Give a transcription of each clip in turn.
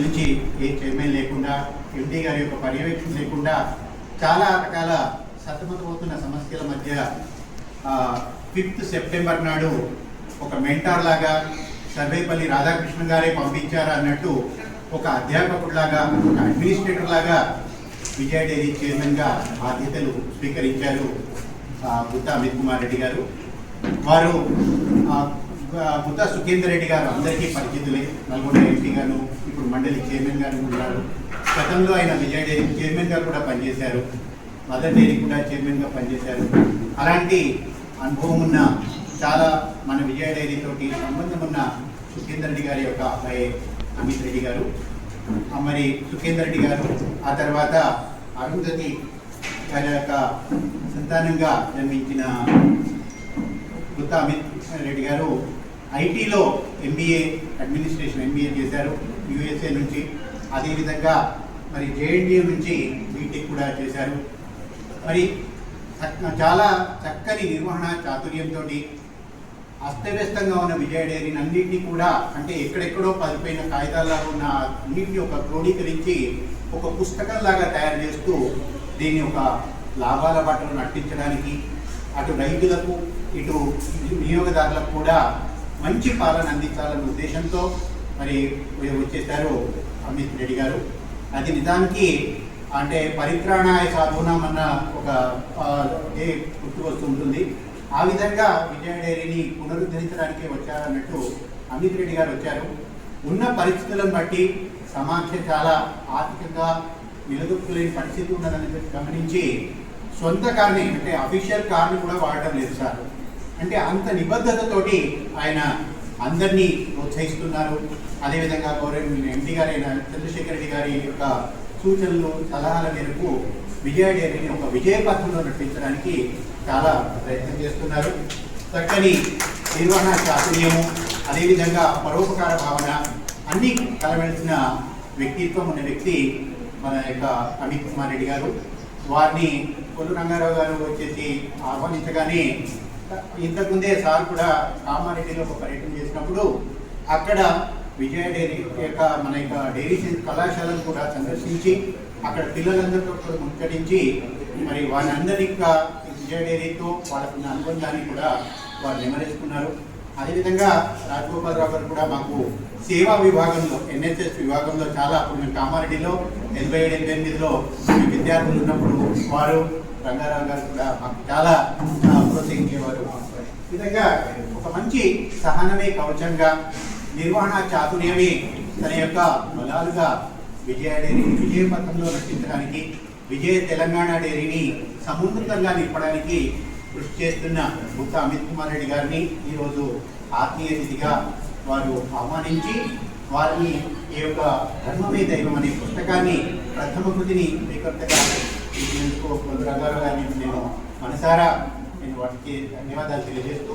నుంచి ఏ చైర్మన్ లేకుండా ఎండీ గారి యొక్క పర్యవేక్షణ లేకుండా చాలా రకాల సతమతమవుతున్న సమస్యల మధ్య ఫిఫ్త్ సెప్టెంబర్ నాడు ఒక మెంటార్ లాగా సర్వేపల్లి రాధాకృష్ణ గారే పంపించారు అన్నట్టు ఒక అధ్యాపకుడిలాగా ఒక అడ్మినిస్ట్రేటర్ లాగా విజయ డైరీ చైర్మన్గా బాధ్యతలు స్వీకరించారు గుత్తా అమిత్ కుమార్ రెడ్డి గారు. వారు ముద్దా సుఖేందర్ రెడ్డి గారు అందరికీ పరిచితులే నల్గొండ ఎంపీ గారు ఇప్పుడు మండలి చైర్మన్ గారు ఉన్నారు. గతంలో ఆయన విజయ డైరీ చైర్మన్ గారు కూడా పనిచేశారు. మదర్ డైరీ కూడా చైర్మన్గా పనిచేశారు. అలాంటి అనుభవం ఉన్న చాలా మన విజయ డైరీతో సంబంధం ఉన్న సుఖేందర్ రెడ్డి గారి యొక్క అబ్బాయి అమిత్ రెడ్డి గారు. మరి సుఖేందర్ రెడ్డి గారు ఆ తర్వాత అరుంధతి గారి యొక్క సంతానంగా జన్మించిన గుత్త అమిత్ రెడ్డి గారు ఐటీలో ఎంబీఏ అడ్మినిస్ట్రేషన్ ఎంబీఏ చేశారు యుఎస్ఏ నుంచి. అదేవిధంగా మరి జేఎన్టీయూ నుంచి బీటెక్ కూడా చేశారు. మరి చక్క- చాలా చక్కని నిర్వహణ చాతుర్యంతో అస్తవ్యస్తంగా ఉన్న విజయ డైరీని అన్నింటినీ కూడా అంటే ఎక్కడెక్కడో పడిపోయిన కాగితాల్లో ఉన్న అన్నింటినీ ఒక క్రోడీకరించి ఒక పుస్తకంలాగా తయారు చేస్తూ దీన్ని ఒక లాభాల బట్టలు నటించడానికి అటు రైతులకు ఇటు వినియోగదారులకు కూడా మంచి పాలన అందించాలన్న ఉద్దేశంతో మరి వచ్చేసారు అమిత్ రెడ్డి గారు. అది నిజానికి అంటే పరిత్రాణాయ సాధునం అన్న ఒక గుర్తుకొస్తూ ఉంటుంది. ఆ విధంగా విజయ డైరీని పునరుద్ధరించడానికి వచ్చారన్నట్టు అమిత్ రెడ్డి గారు వచ్చారు. ఉన్న పరిస్థితులను బట్టి సమాఖ్య చాలా ఆర్థికంగా నిలదొక్కులేని పరిస్థితి ఉన్నదని గమనించి సొంత కార్ని అంటే అఫీషియల్ కార్ని కూడా వాడటం లేదు సార్. అంటే అంత నిబద్ధతతోటి ఆయన అందరినీ ప్రోత్సహిస్తున్నారు. అదేవిధంగా గౌరవ ఎంపీ గారైన చంద్రశేఖర్ రెడ్డి గారి యొక్క సూచనలు సలహాల మేరకు విజయ డైరీని ఒక విజయ పథంలో నడిపించడానికి చాలా ప్రయత్నం చేస్తున్నారు. చక్కని నిర్వహణ చాతుర్యము అదేవిధంగా పరోపకార భావన అన్నీ కలవెలిసిన వ్యక్తిత్వం ఉన్న వ్యక్తి మన యొక్క అమిత్ కుమార్ రెడ్డి గారు. వారిని కొల్లు రంగారావు గారు వచ్చేసి ఆహ్వానించగానే ఇంతకుముందే సార్ కూడా కామారెడ్డిలో ఒక పర్యటన చేసినప్పుడు అక్కడ విజయ డైరీ యొక్క మన యొక్క డైరీ కళాశాలను కూడా సందర్శించి అక్కడ పిల్లలందరితో కూడా ముచ్చటించి మరి వారందరి విజయ డైరీతో వాళ్ళకున్న అనుబంధాన్ని కూడా వారు నెమరేసుకున్నారు. అదేవిధంగా రాజగోపాలరావు గారు కూడా మాకు సేవా విభాగంలో ఎన్ఎస్ఎస్ విభాగంలో చాలా అప్పుడు మేము కామారెడ్డిలో ఎనభై ఏడు ఎనభై ఎనిమిదిలో విద్యార్థులు ఉన్నప్పుడు వారు రంగారావు గారు కూడా మాకు చాలా ప్రోత్సహించేవారు ఈ విధంగా ఒక మంచి సహనమే కవచంగా నిర్వహణ చాతుర్యమే తన యొక్క బలాలుగా విజయ డైరీని విజయ పథంలో రక్షించడానికి విజయ తెలంగాణ డైరీని సమున్నతంగా నింపడానికి కృషి చేస్తున్న గుప్త అమిత్ కుమార్ రెడ్డి గారిని ఈరోజు ఆత్మీయ అతిథిగా వారు ఆహ్వానించి వారిని ఈ యొక్క ధర్మమే దైవం అనే పుస్తకాన్ని ప్రథమ కృతిని స్వీకర్తగా ఇచ్చినందుకు కొందరు గారిని నేను మనసారా నేను వాటికి ధన్యవాదాలు తెలియజేస్తూ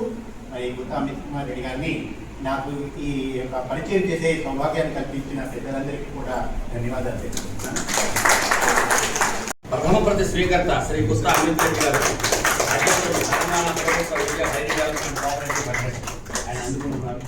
మరి గుత్తా అమిత్ కుమార్ రెడ్డి గారిని నాకు ఈ యొక్క పరిచయం చేసే సౌభాగ్యాన్ని కల్పించిన పెద్దలందరికీ కూడా ధన్యవాదాలు తెలియజేస్తున్నాను ప్రథమ ప్రతి స్వీకర్త శ్రీ కుస్తా అమిత్ రెడ్డి గారు అధ్యక్షుడు తెలంగాణ ప్రభుత్వ విద్యా డైరీ డెవలప్మెంట్ ఆయన అందుకుంటున్నారు.